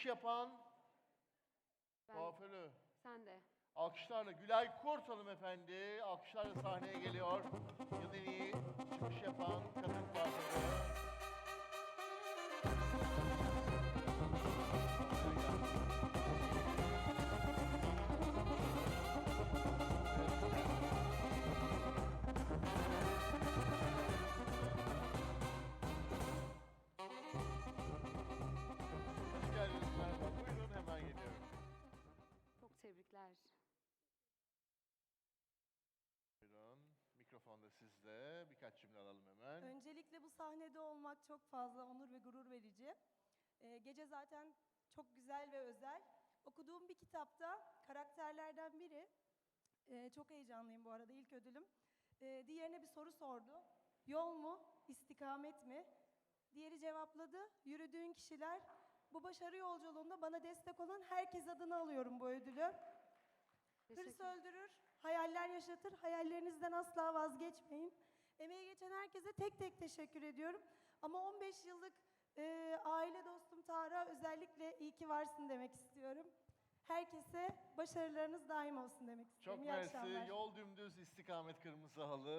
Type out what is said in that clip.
çıkış yapan Ben, kuaförü. sen de. Alkışlarla Gülay Kurt hanımefendi alkışlarla sahneye geliyor. Tebrikler. Buyurun. Mikrofon da sizde. Birkaç cümle alalım hemen. Öncelikle bu sahnede olmak çok fazla onur ve gurur verici. Ee, gece zaten çok güzel ve özel. Okuduğum bir kitapta karakterlerden biri, e, çok heyecanlıyım bu arada ilk ödülüm, e, diğerine bir soru sordu. Yol mu, istikamet mi? Diğeri cevapladı, yürüdüğün kişiler. Bu başarı yolculuğunda bana destek olan herkes adına alıyorum bu ödülü. Hırs öldürür, hayaller yaşatır. Hayallerinizden asla vazgeçmeyin. Emeği geçen herkese tek tek teşekkür ediyorum. Ama 15 yıllık e, aile dostum Tarık'a özellikle iyi ki varsın demek istiyorum. Herkese başarılarınız daim olsun demek istiyorum. Çok İyi mersi. akşamlar. Yol dümdüz istikamet kırmızı halı.